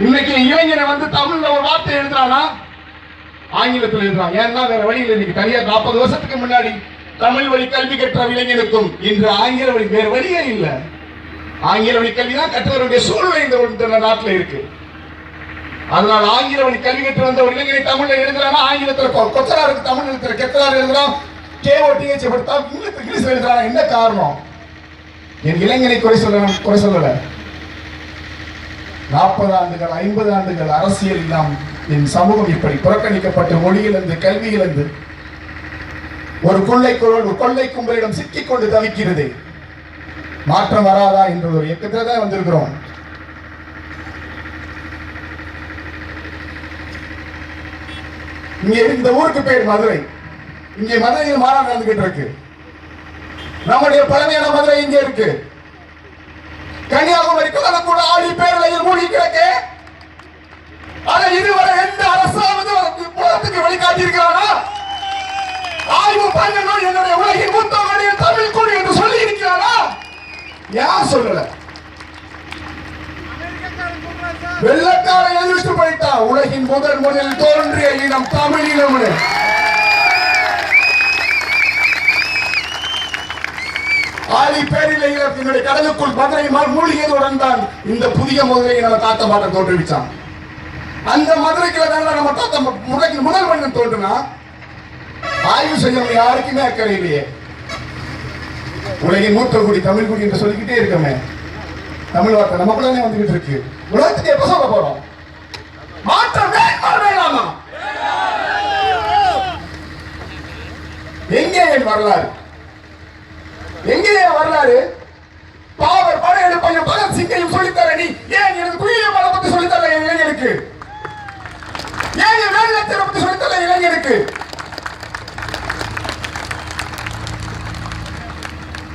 இன்னைக்கு இளைஞனை வந்து தமிழ்ல ஒரு வார்த்தை எழுதுறானா? ஆங்கிலத்தில் எழுதுறான். ஏன்னா வேற வழியில் இன்னைக்கு தனியா நாற்பது வருஷத்துக்கு முன்னாடி தமிழ் வழி கல்வி கற்ற இளைஞனுக்கும் இன்று ஆங்கில வழி வேறு வழியே இல்லை. ஆங்கில வழி கல்வி தான் கற்றவருடைய சூழ்நிலை இந்த நாட்டில் இருக்கு. அதனால் ஆங்கில வழி கல்வி கற்று வந்த ஒரு இளைஞனை தமிழ்ல எழுதுறானா? ஆங்கிலத்தில் கொச்சரா இருக்கு தமிழ் எழுத்துற கெத்தரா எழுதுறான். கேஓடிஹெச் படுத்தா இங்கிலீஷ் இங்கிலீஷ்ல எழுதுறானா? என்ன காரணம்? என் இளைஞனை குறை சொல்ல குறை சொல்லலை. நாற்பது ஆண்டுகள் ஐம்பது ஆண்டுகள் அரசியல் நாம் என் சமூகம் இப்படி புறக்கணிக்கப்பட்ட மொழியிலிருந்து கல்வியிலிருந்து ஒரு கொள்ளை குரல் கொள்ளை கும்பலிடம் சிக்கிக் கொண்டு தவிக்கிறது. மாற்றம் வராதா என்ற ஒரு இயக்கத்தில் தான் வந்திருக்கிறோம். இங்கே இந்த ஊருக்கு பேர் மதுரை. இங்கே மதுரையில் மாநாடு நடந்துகிட்டு இருக்கு. நம்முடைய பழமையான மதுரை இங்கே இருக்கு? கன்னியாகுமரிக்கு வரக்கூட ஆடி பேரலையில் மூழ்கி கிடக்கு. அதை இதுவரை எந்த அரசாவது உலகத்துக்கு வழிகாட்டியிருக்கிறானா? ஆய்வு பண்ணணும் என்னுடைய உலகின் மூத்த மொழியில் தமிழ் குடி என்று சொல்லி இருக்கிறானா? யார் சொல்லல? வெள்ளக்காரன் எழுதிட்டு போயிட்டா உலகின் முதல் முதல் தோன்றிய இனம் தமிழ் இனம் ஆலி பேரிலே என்னுடைய கடலுக்குள் மதுரை மால் மூழ்கியதுடன் தான் இந்த புதிய மதுரையை நம்ம தாத்த மாட்டம் தோற்றுவிச்சான். அந்த மதுரைக்குள்ள தானே நம்ம தாத்த முதல் முதல் மனிதன் தோன்றுனா ஆய்வு செய்யணும் யாருக்குமே அக்கறை இல்லையே. உலகின் மூத்த குடி தமிழ் குடி என்று சொல்லிக்கிட்டே இருக்கமே. தமிழ் வார்த்தை நம்ம கூட வந்துகிட்டு இருக்கு. உலகத்துக்கு எப்ப சொல்ல போறோம். மாற்றம் வேண்டாமா வேணாமா? எங்கே என் வரலாறு? எங்கேயே என் வரலாறு பாவர் படையெடுப்பையும் பகத் சிங்கையும் சொல்லித்தர நீ. ஏன் எனக்கு குயிலிய மலை பத்தி சொல்லித்தர இளைஞருக்கு ஏன் என் வேலத்திரை பத்தி சொல்லித்தர இளைஞருக்கு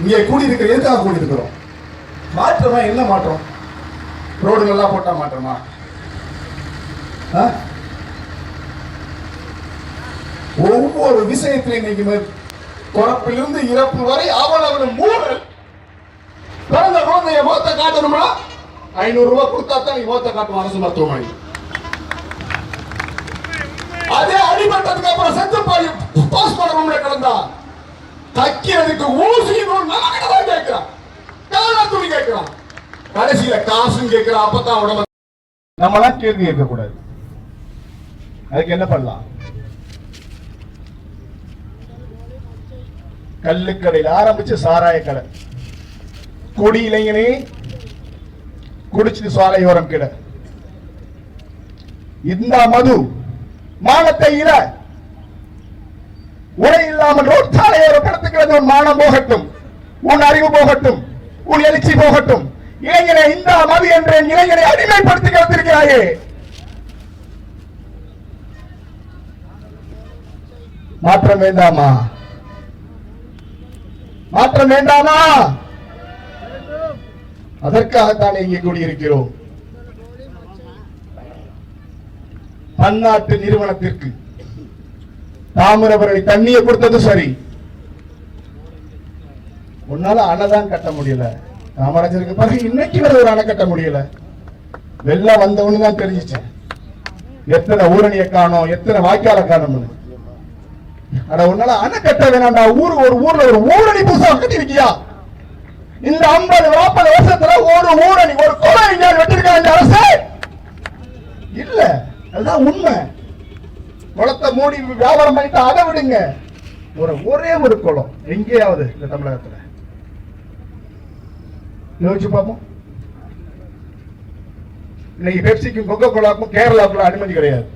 இங்கே கூடியிருக்கிற எதுக்காக கூடியிருக்கிறோம்? மாற்றமா என்ன மாற்றம்? ரோடுகள்லாம் போட்டா மாற்றமா? ஒவ்வொரு விஷயத்திலையும் இன்னைக்கு பிறப்பிலிருந்து இறப்பு வரை அவள் அவள் மூடல் பிறந்த குழந்தைய போத்த காட்டணும்னா ஐநூறு ரூபாய் கொடுத்தா தான் போத்த காட்டும் அரசு மருத்துவமனை. அதே அடிபட்டதுக்கு அப்புறம் செத்து போய் போஸ்ட்மார்டம் ரூம்ல கிடந்தா தக்கிறதுக்கு ஊசி நமக்கிட்ட கேட்கிறான். காலா துணி கேட்கிறான்? கடைசியில காசும் கேட்கிறான் அப்பதான் உடம்பு நம்மளாம் கேள்வி கேட்க கூடாது அதுக்கு என்ன பண்ணலாம்? கல்லுக்கடையில் ஆரம்பிச்சு சாராய கடை. கொடி இளைஞனே குடிச்சிட்டு சாலையோரம் கிட. இந்த மது மானத்தை இர உரை இல்லாமல் ரோட் சாலையோரம் கிடத்துக்கிறது உன் மானம் போகட்டும் உன் அறிவு போகட்டும் உன் எழுச்சி போகட்டும். இளைஞனை இந்த மது என்ற இளைஞனை அடிமைப்படுத்தி கிடத்திருக்கிறாயே மாற்றம் வேண்டாமா? மாற்றம் வேண்டாமா? அதற்காகத்தான் இங்கே கூடியிருக்கிறோம். பன்னாட்டு நிறுவனத்திற்கு தாமிரபரணி தண்ணியை கொடுத்தது சரி. உன்னால அணைதான் கட்ட முடியல. காமராஜருக்கு பிறகு இன்னைக்கு வரை ஒரு அணை கட்ட முடியல. வெள்ளம் வந்தவனு தான் தெரிஞ்சிச்சேன் எத்தனை ஊரணியை காணோம் எத்தனை வாய்க்கால காணும்னு. அட உன்னால அணை கட்ட வேணாம்டா. ஊர் ஒரு ஊர்ல ஒரு ஊரணி புதுசா கட்டிருக்கியா இந்த ஐம்பது நாற்பது வருஷத்துல ஒரு ஊரணி ஒரு இந்தியாவில் வெட்டிருக்காங்க இந்த அரசு. இல்ல அதுதான் உண்மை. குளத்தை மூடி வியாபாரம் பண்ணிட்டு அதை விடுங்க. ஒரு ஒரே ஒரு குளம் எங்கேயாவது இந்த தமிழகத்துல. யோசிச்சு பார்ப்போம். இன்னைக்கு பெப்சிக்கும் கொக்கோ கோலாக்கும் கேரளாவுக்குள்ள அனுமதி கிடையாது.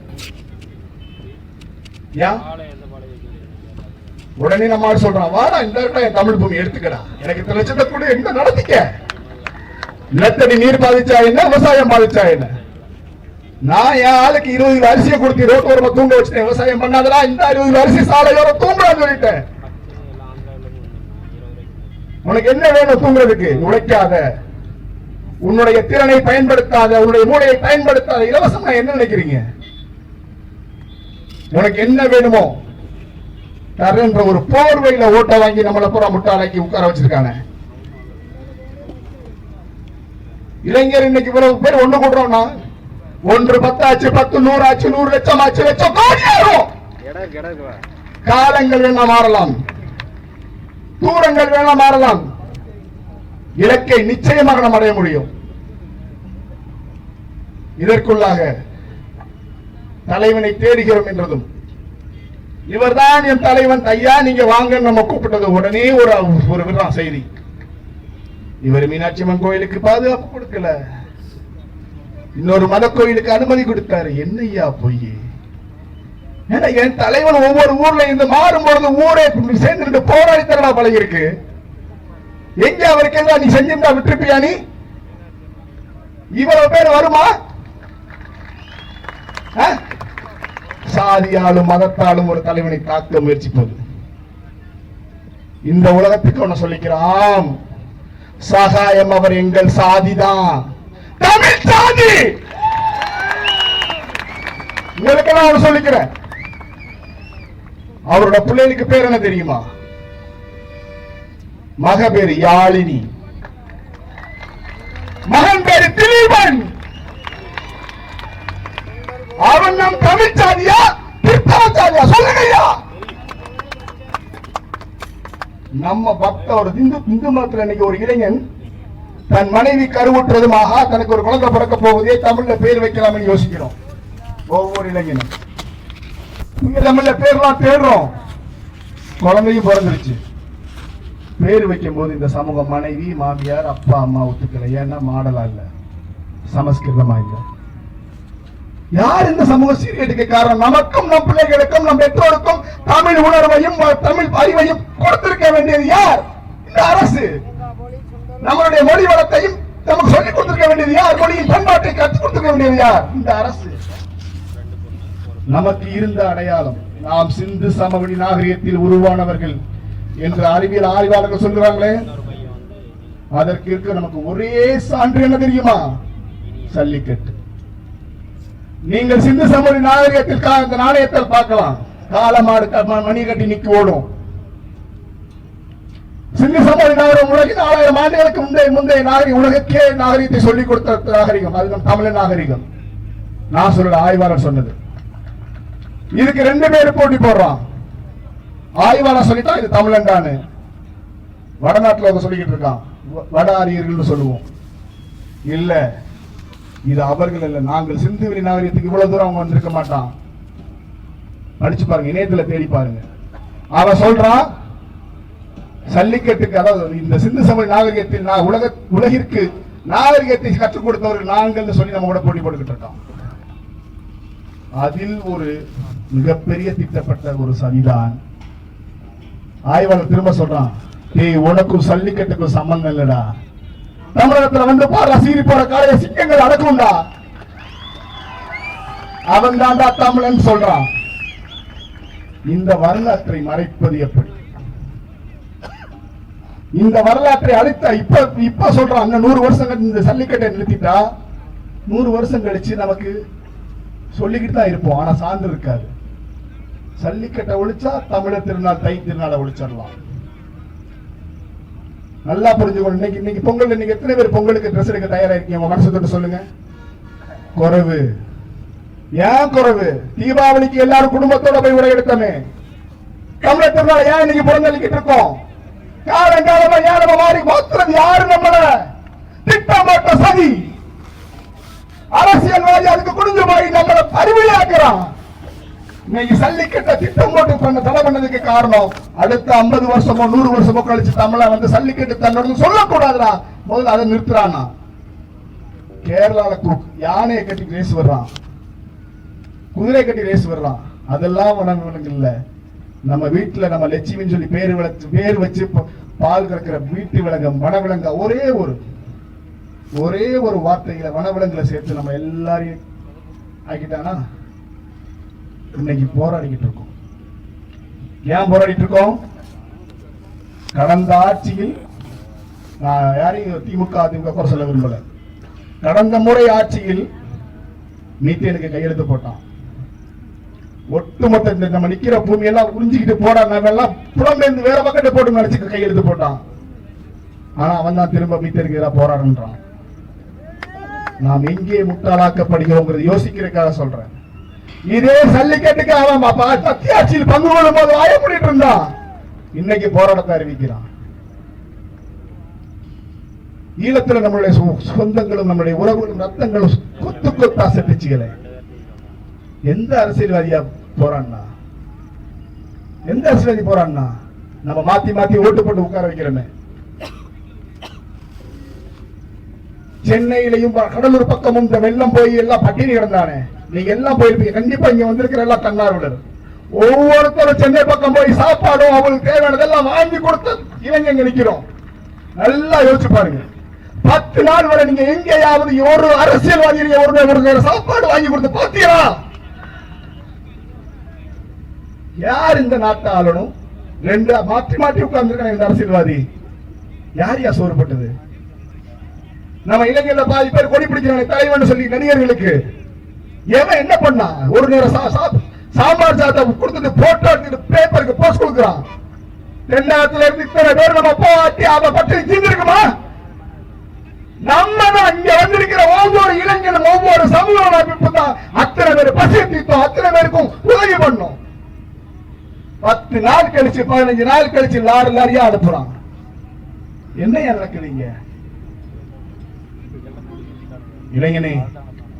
ஏன்? உடனே நம்ம சொல்றான் வாடா இந்த இடத்துல என் தமிழ் பூமி எடுத்துக்கடா. எனக்கு இத்தனை லட்சத்தை கூட என்ன நடத்திக்க? நிலத்தடி நீர் பாதிச்சா என்ன விவசாயம் பாதிச்சா என்ன? நான் என் ஆளுக்கு இருபது கிலோ அரிசியை கொடுத்து ரோட்டோரமா தூங்க வச்சுட்டேன். விவசாயம் பண்ணாதடா இந்த இருபது கிலோ அரிசி சாலையோர தூங்குறான்னு சொல்லிட்டேன். உனக்கு என்ன வேணும் தூங்குறதுக்கு? உழைக்காத. உன்னுடைய திறனை பயன்படுத்தாத உன்னுடைய மூளையை பயன்படுத்தாத இலவசமா என்ன நினைக்கிறீங்க? உனக்கு என்ன வேணுமோ தரன்ற ஒரு போர்வையில ஓட்ட வாங்கி நம்மள பூரா முட்டாளாக்கி உட்கார வச்சிருக்காங்க இளைஞர் இன்னைக்கு இவ்வளவு பேர் ஒண்ணு கூடுறோம்னா ஒன்று பத்தாச்சு பத்து நூறாச்சு நூறு லட்சம் ஆச்சு லட்சம் கோடி காலங்கள் வேணா மாறலாம். தூரங்கள் வேணா மாறலாம். இலக்கை நிச்சயமாக நாம் அடைய முடியும். இதற்குள்ளாக தலைவனை தேடுகிறோம் என்றதும் இவர்தான் என் தலைவன் ஐயா நீங்க வாங்கன்னு நம்ம கூப்பிட்டது உடனே ஒரு ஒரு விதம் செய்தி. இவர் மீனாட்சி அம்மன் கோயிலுக்கு பாதுகாப்பு கொடுக்கல. இன்னொரு மத கோயிலுக்கு அனுமதி கொடுத்தாரு. என்னய்யா பொய் ஏன்னா என் தலைவன் ஒவ்வொரு ஊர்ல இருந்து மாறும் பொழுது ஊரே சேர்ந்து போராடித்தரமா போராடி பழகி இருக்கு எங்க அவருக்கு எல்லாம் நீ செஞ்சிருந்தா விட்டுருப்பியா நீ? இவ்வளவு பேர் வருமா? சாதியாலும் மதத்தாலும் ஒரு தலைவனை தாக்க முயற்சிப்பது. இந்த உலகத்துக்கு ஒண்ணு சொல்லிக்கிறான் சகாயம் அவர் எங்கள் சாதிதான் தமிழ் சாதி! உங்களுக்கு நான் சொல்லிக்கிறேன். அவரோட பிள்ளைகளுக்கு பேர் என்ன தெரியுமா? மகபேரு யாழினி. மகன் பேரு திலீபன்! அவன் நம் தமிழ் சாதியா கிறிஸ்தவ சொல்லுங்க ஐயா நம்ம பக்தோட இந்து இந்து மதத்துல இன்னைக்கு ஒரு இளைஞன் தன் மனைவி கருவுற்றதுமாக தனக்கு ஒரு குழந்தை பிறக்க போகுதே தமிழ்ல பேர் வைக்கலாம்னு யோசிக்கிறோம். ஒவ்வொரு இளைஞனும். இங்க தமிழ்ல பேர்லாம் தேடுறோம். குழந்தையும் பிறந்துருச்சு. பேர் வைக்கும் போது இந்த சமூக மனைவி மாமியார் அப்பா அம்மா ஒத்துக்கலை. ஏன்னா மாடலா இல்ல. சமஸ்கிருதமா இல்லை. யார் இந்த சமூக சீர்கேட்டுக்கு காரணம்? நமக்கும் நம் பிள்ளைகளுக்கும் நம் பெற்றோருக்கும் தமிழ் உணர்வையும் தமிழ் அறிவையும் கொடுத்திருக்க வேண்டியது யார்? இந்த அரசு. நம்மளுடைய மொழி வளத்தையும் நமக்கு சொல்லிக் கொடுத்திருக்க வேண்டியது யார்? மொழியின் பண்பாட்டை கற்றுக் கொடுத்திருக்க வேண்டியது யார்? இந்த அரசு. நமக்கு இருந்த அடையாளம் நாம் சிந்து சமவெளி நாகரிகத்தில் உருவானவர்கள் என்று அறிவியல் ஆய்வாளர்கள் சொல்கிறாங்களே அதற்கு இருக்க நமக்கு ஒரே சான்று என்ன தெரியுமா? சல்லிக்கட்டு நீங்கள் சிந்து சமூக நாகரிகத்தில் இந்த நாணயத்தில் பார்க்கலாம். காலமாடு மணி கட்டி நிக்கி ஓடும். சிந்து சமூக நாகரிகம் உலகின் நாலாயிரம் ஆண்டுகளுக்கு முந்தைய முந்தைய நாகரிகம் உலகக்கே நாகரிகத்தை சொல்லிக் கொடுத்த நாகரிகம். அது நம் தமிழ் நாகரிகம். நான் சொல்லல ஆய்வாளர் சொன்னது. இதுக்கு ரெண்டு பேர் போட்டி போடுறான் ஆய்வாளர் சொல்லிட்டா இது தமிழன்டான்னு. வடநாட்டில் சொல்லிக்கிட்டு இருக்கான். வட ஆரியர்கள் சொல்லுவோம். இல்லை. இது அவர்கள் இல்ல நாங்கள் சிந்து வெளி நாகரிகத்துக்கு இவ்வளவு தூரம் அவங்க வந்திருக்க மாட்டான். படிச்சு பாருங்க இணையத்துல தேடி பாருங்க. அவன் சொல்றான் சல்லிக்கட்டுக்கு அதாவது இந்த சிந்து சமூக நாகரிகத்தில் நான் உலக உலகிற்கு நாகரிகத்தை கற்றுக் கொடுத்தவர்கள் நாங்கள் சொல்லி நம்ம கூட போட்டி போட்டுக்கிட்டு இருக்கோம். அதில் ஒரு மிகப்பெரிய திட்டப்பட்ட ஒரு சதிதான். ஆய்வாளர் திரும்ப சொல்றான் டேய் உனக்கும் சல்லிக்கட்டுக்கும் சம்பந்தம் இல்லடா. தமிழகத்துல வந்து பாடுற சீரி போற காலைய சிங்கங்கள் அடக்கும்டா. அவன் தான்டா தமிழன் சொல்றான். இந்த வரலாற்றை மறைப்பது எப்படி? இந்த வரலாற்றை அழித்த இப்ப இப்ப சொல்றான் இன்னும் நூறு வருஷம் இந்த சல்லிக்கட்டை நிறுத்திட்டா நூறு வருஷம் கழிச்சு நமக்கு சொல்லிக்கிட்டு தான் இருப்போம் ஆனா சான்று இருக்காது. சல்லிக்கட்டை ஒழிச்சா தமிழர் திருநாள் தை திருநாளை ஒழிச்சிடலாம். நல்லா புரிஞ்சுக்கணும். இன்னைக்கு இன்னைக்கு பொங்கல் இன்னைக்கு எத்தனை பேர் பொங்கலுக்கு ட்ரெஸ் எடுக்க தயாரா இருக்கீங்க உங்க மனசு தொட்டு சொல்லுங்க. குறைவு. ஏன் குறைவு? தீபாவளிக்கு எல்லாரும் குடும்பத்தோட போய் உடை எடுத்தமே. தமிழர் திருநாள் ஏன் இன்னைக்கு புறந்தளிக்கிட்டு இருக்கோம்? காலம் காலமா ஏன் நம்ம மாறி மாத்துறது யாரு நம்மள? திட்டமாட்ட சதி. அரசியல்வாதி அதுக்கு குடிஞ்சு போய் நம்மளை அறிவிலாக்குறான் இன்னைக்கு சல்லிக்கட்ட திட்டம் போட்டு பண்ண தடை பண்ணதுக்கு காரணம் அடுத்த 50 வருஷமோ நூறு வருஷமோ கழிச்சு தமிழ வந்து சல்லிக்கட்டு தன்னோட சொல்லக்கூடாதுடா. முதல்ல அதை நிறுத்துறானா? கேரளால யானையை கட்டி ரேஸ் வர்றான். குதிரை கட்டி ரேஸ் வர்றான். அதெல்லாம் வனவிலங்கு இல்ல. நம்ம வீட்டுல நம்ம லட்சுமின்னு சொல்லி பேர் வச்சு பேர் வச்சு பால் கறக்கிற வீட்டு விலங்க வனவிலங்க ஒரே ஒரு ஒரே ஒரு வார்த்தையில வனவிலங்குல சேர்த்து நம்ம எல்லாரையும் ஆக்கிட்டானா? இன்னைக்கு போராடிக்கிட்டு இருக்கோம். ஏன் போராடிட்டு இருக்கோம்? கடந்த ஆட்சியில் நான் யாரையும் திமுக அதிமுக குறை சொல்ல விரும்பல. கடந்த முறை ஆட்சியில் மீத்தேனுக்கு கையெழுத்து போட்டான். ஒட்டுமொத்த இந்த நம்ம நிக்கிற பூமியெல்லாம் உறிஞ்சிக்கிட்டு போடா நம்ம எல்லாம் புலம்பெயர்ந்து வேற பக்கத்து போட்டு நினைச்சு கையெழுத்து போட்டான். ஆனா அவன் தான் திரும்ப மீத்தேனுக்கு எதிராக போராடுன்றான். நாம் எங்கே முட்டாளாக்கப்படுகிறோங்கிறது யோசிக்கிறதுக்காக சொல்றேன். இதே சல்லிக்கட்டுக்கு அவன் சத்தியாட்சியில் பங்கு கொள்ளும் போது வாய பண்ணிட்டு இருந்தான் இன்னைக்கு போராட்டத்தை அறிவிக்கிறான். ஈழத்துல நம்மளுடைய சொந்தங்களும் நம்முடைய உறவுகளும் ரத்தங்களும் கொத்து கொத்தா செட்டுச்சுகளே எந்த அரசியல்வாதியா போறான்னா? எந்த அரசியல்வாதி போறான்னா? நம்ம மாத்தி மாத்தி ஓட்டு போட்டு உட்கார வைக்கிறோமே. சென்னையிலையும் கடலூர் பக்கமும் இந்த வெள்ளம் போய் எல்லாம் பட்டினி கிடந்தானே. நீங்க எல்லாம் போயிருப்பீங்க. கண்டிப்பா இங்க வந்திருக்கிற எல்லாம் தன்னார்வலர். ஒவ்வொருத்தரும் சென்னை பக்கம் போய் சாப்பாடும் அவங்களுக்கு தேவையானதெல்லாம் வாங்கி கொடுத்து இளைஞங்க நிக்கிறோம். நல்லா யோசிச்சு பாருங்க. பத்து நாள் வரை நீங்க எங்கேயாவது ஒரு அரசியல்வாதி ஒரு நேரம் ஒரு சாப்பாடு வாங்கி கொடுத்து பாத்தீங்களா யார் இந்த நாட்டை ஆளணும் ரெண்டு மாற்றி மாற்றி உட்கார்ந்துருக்காங்க இந்த அரசியல்வாதி. யார் யா சோறுபட்டது? நம்ம இளைஞர்ல பாதி பேர் கொடி பிடிக்கிறாங்க தலைவன் சொல்லி நடிகர்களுக்கு. எவன் என்ன பண்ணா? ஒரு நேரம் சா- சாம்பார் சாதம் கொடுத்துட்டு போட்டோ எடுத்துட்டு பேப்பருக்கு போஸ்ட் கொடுக்குறான். தென்னாத்துல இருந்து இத்தனை பேர் நம்ம போட்டி அவன் பற்றி தீர்ந்திருக்குமா? நம்ம தான் இங்க வந்திருக்கிற ஒவ்வொரு இளைஞனும் ஒவ்வொரு சமூக அமைப்பு தான் அத்தனை பேர் பசி தீர்த்தோம் அத்தனை பேருக்கும் உதவி பண்ணோம். பத்து நாள் கழிச்சு பதினஞ்சு நாள் கழிச்சு லாரி லாரியா அனுப்புறான். என்ன நடக்குதுங்க இளைஞனே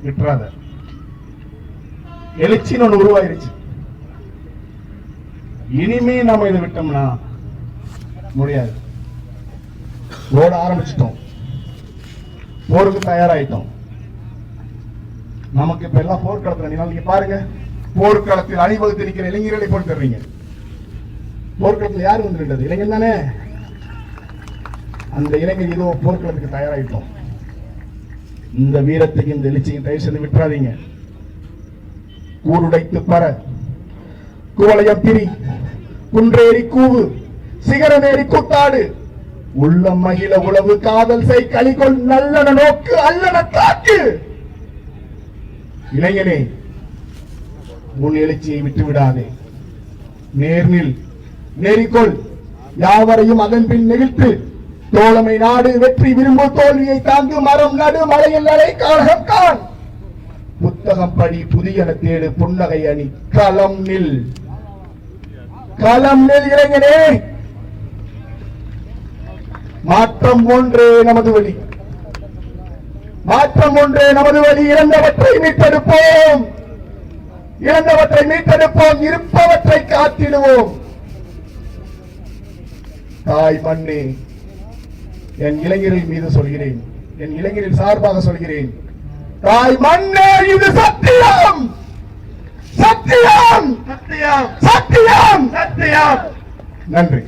விட்டுறாத. எழுச்சின்னு ஒண்ணு உருவாயிருச்சு. இனிமே நாம இதை விட்டோம்னா முடியாது. ஓட ஆரம்பிச்சிட்டோம். போருக்கு தயாராயிட்டோம். நமக்கு இப்ப எல்லாம் போர்க்களத்துல நீங்க நீங்க பாருங்க. போர்க்களத்தில் அணிவகுத்து நிற்கிற இளைஞர்களை போட்டு தர்றீங்க போர்க்களத்தில் யார் வந்து நின்றது? இளைஞர் தானே? அந்த இளைஞர் ஏதோ போர்க்களத்துக்கு தயாராயிட்டோம். இந்த வீரத்தையும் இந்த எழுச்சியும் தயவு செய்து விட்டுறாதீங்க. கூருடைத்து பர. குவளையத்திரி குன்றேறி கூவு சிகரமேறி கூத்தாடு. உள்ளம் மகிழ உளவு காதல் செய் கலிகொள் நல்லன நோக்கு அல்லன காக்கு இளைஞனே உன் எழுச்சியை விட்டு விடாதே நேர்நில் நெறிக்கொள் யாவரையும் அதன் பின் நெகிழ்த்து. தோழமை நாடு வெற்றி விரும்பு தோல்வியை தாங்கு மரம் நடு மலையில் நடை காலகம் கான் புத்தகம் படி புதியன தேடு புன்னகை அணி. களம் நில். களம் நில் இளைஞனே. மாற்றம் ஒன்றே நமது வழி. மாற்றம் ஒன்றே நமது வழி. இழந்தவற்றை மீட்டெடுப்போம். இழந்தவற்றை மீட்டெடுப்போம். இருப்பவற்றை காத்திடுவோம். தாய் மண்ணே என் இளைஞரின் மீது சொல்கிறேன். என் இளைஞரின் சார்பாக சொல்கிறேன். தாய் மண்ணே இது சத்தியம். சத்தியம். சத்தியம். சத்தியம். சத்தியம். நன்றி.